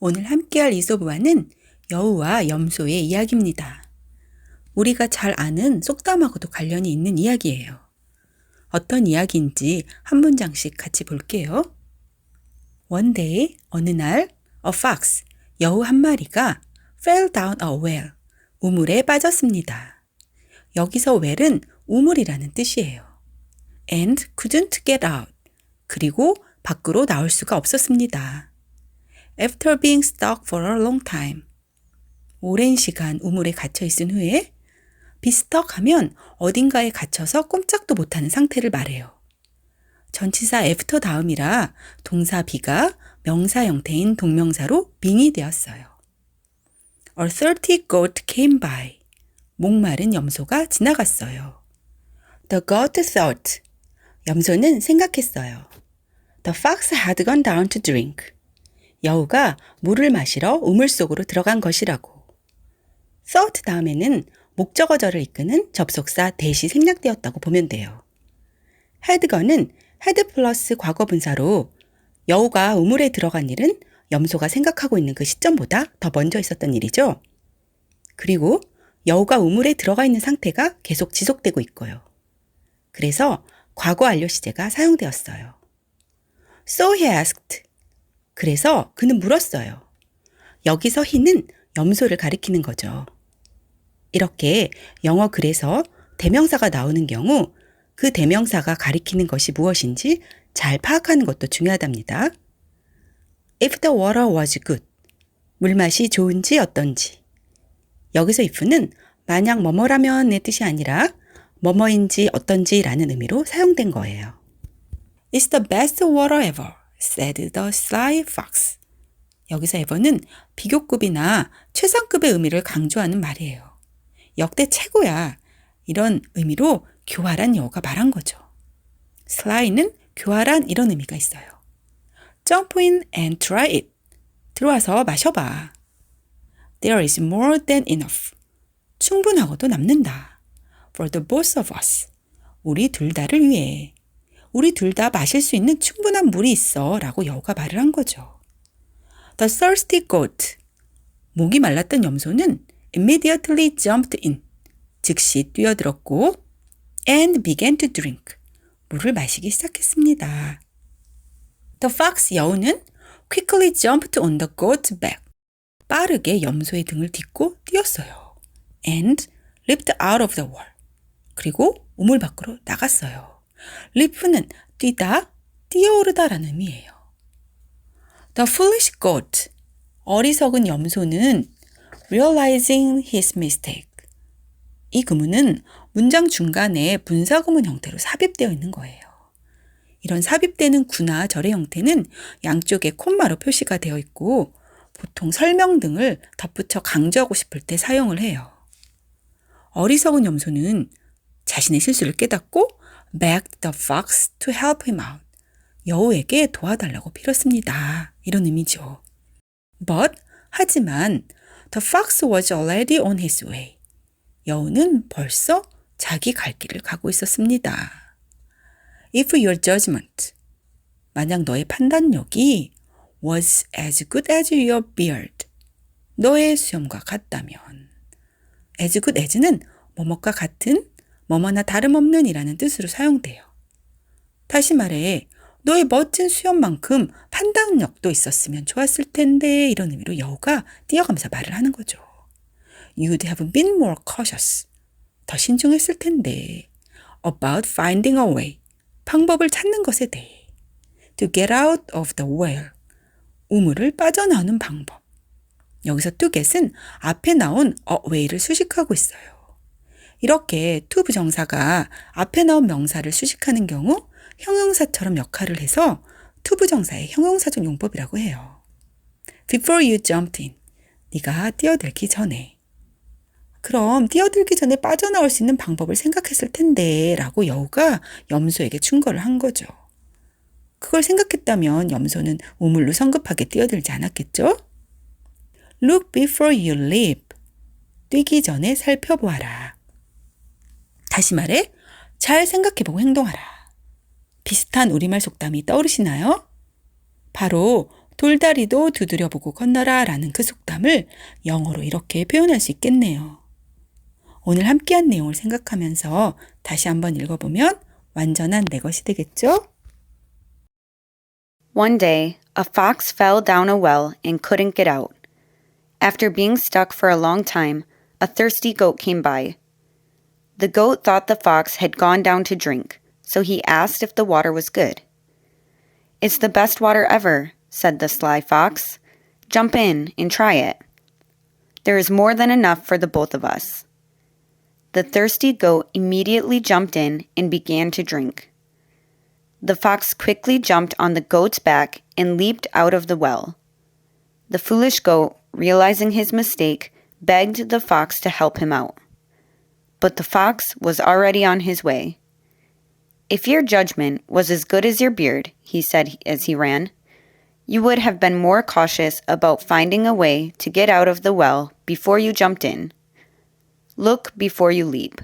오늘 함께할 이솝우화는 여우와 염소의 이야기입니다. 우리가 잘 아는 속담하고도 관련이 있는 이야기예요. 어떤 이야기인지 한 문장씩 같이 볼게요. One day, 어느 날, a fox, 여우 한 마리가 fell down a well, 우물에 빠졌습니다. 여기서 well은 우물이라는 뜻이에요. and couldn't get out. 그리고 밖으로 나올 수가 없었습니다. After being stuck for a long time. 오랜 시간 우물에 갇혀 있은 후에 비스덕하면 어딘가에 갇혀서 꼼짝도 못하는 상태를 말해요. 전치사 after 다음이라 동사 be가 명사 형태인 동명사로 being이 되었어요. A thirsty goat came by. 목마른 염소가 지나갔어요. The goat thought. 염소는 생각했어요. The fox had gone down to drink. 여우가 물을 마시러 우물 속으로 들어간 것이라고. thought 다음에는 목적어절을 이끄는 접속사 대시 생략되었다고 보면 돼요. hadgon은 had 플러스 과거 분사로 여우가 우물에 들어간 일은 염소가 생각하고 있는 그 시점보다 더 먼저 있었던 일이죠. 그리고 여우가 우물에 들어가 있는 상태가 계속 지속되고 있고요. 그래서 과거 완료 시제가 사용되었어요. So he asked. 그래서 그는 물었어요. 여기서 he는 염소를 가리키는 거죠. 이렇게 영어 글에서 대명사가 나오는 경우 그 대명사가 가리키는 것이 무엇인지 잘 파악하는 것도 중요하답니다. If the water was good. 물맛이 좋은지 어떤지. 여기서 if는 만약 뭐뭐라면의 뜻이 아니라 뭐뭐인지 어떤지라는 의미로 사용된 거예요. It's the best water ever, said the sly fox. 여기서 ever는 비교급이나 최상급의 의미를 강조하는 말이에요. 역대 최고야. 이런 의미로 교활한 여우가 말한 거죠. sly는 교활한 이런 의미가 있어요. jump in and try it. 들어와서 마셔봐. There is more than enough. 충분하고도 남는다. For the both of us. 우리 둘 다를 위해. 우리 둘 다 마실 수 있는 충분한 물이 있어. 라고 여우가 말을 한 거죠. The thirsty goat. 목이 말랐던 염소는 immediately jumped in. 즉시 뛰어들었고 and began to drink. 물을 마시기 시작했습니다. The fox 여우는 quickly jumped on the goat's back. 빠르게 염소의 등을 딛고 뛰었어요. and leaped out of the wall. 그리고 우물 밖으로 나갔어요. Leap는 뛰다, 뛰어오르다라는 의미예요. The foolish goat. 어리석은 염소는 realizing his mistake. 이 구문은 문장 중간에 분사구문 형태로 삽입되어 있는 거예요. 이런 삽입되는 구나 절의 형태는 양쪽에 콤마로 표시가 되어 있고 보통 설명 등을 덧붙여 강조하고 싶을 때 사용을 해요. 어리석은 염소는 자신의 실수를 깨닫고 begged the fox to help him out. 여우에게 도와달라고 빌었습니다. 이런 의미죠. But 하지만 the fox was already on his way. 여우는 벌써 자기 갈 길을 가고 있었습니다. If your judgment, 만약 너의 판단력이 was as good as your beard, 너의 수염과 같다면, as good as는 뭐뭐과 같은, 뭐뭐나 다름없는 이라는 뜻으로 사용돼요. 다시 말해, 너의 멋진 수염만큼 판단력도 있었으면 좋았을 텐데, 이런 의미로 여우가 뛰어가면서 말을 하는 거죠. You'd have been more cautious. 더 신중했을 텐데. About finding a way. 방법을 찾는 것에 대해. To get out of the well. 우물을 빠져나오는 방법. 여기서 to get은 앞에 나온 a way를 수식하고 있어요. 이렇게 to 부정사가 앞에 나온 명사를 수식하는 경우 형용사처럼 역할을 해서 to 부정사의 형용사적 용법이라고 해요. Before you jumped in. 네가 뛰어들기 전에. 그럼 뛰어들기 전에 빠져나올 수 있는 방법을 생각했을 텐데 라고 여우가 염소에게 충고를 한 거죠. 그걸 생각했다면 염소는 우물로 성급하게 뛰어들지 않았겠죠? Look before you leap. 뛰기 전에 살펴보아라. 다시 말해, 잘 생각해보고 행동하라. 비슷한 우리말 속담이 떠오르시나요? 바로 돌다리도 두드려보고 건너라 라는 그 속담을 영어로 이렇게 표현할 수 있겠네요. 오늘 함께한 내용을 생각하면서 다시 한번 읽어보면 완전한 내 것이 되겠죠? One day, a fox fell down a well and couldn't get out. After being stuck for a long time, a thirsty goat came by. The goat thought the fox had gone down to drink, so he asked if the water was good. It's the best water ever, said the sly fox. Jump in and try it. There is more than enough for the both of us. The thirsty goat immediately jumped in and began to drink. The fox quickly jumped on the goat's back and leaped out of the well. The foolish goat, realizing his mistake, begged the fox to help him out. But the fox was already on his way. If your judgment was as good as your beard, he said as he ran, you would have been more cautious about finding a way to get out of the well before you jumped in. Look before you leap.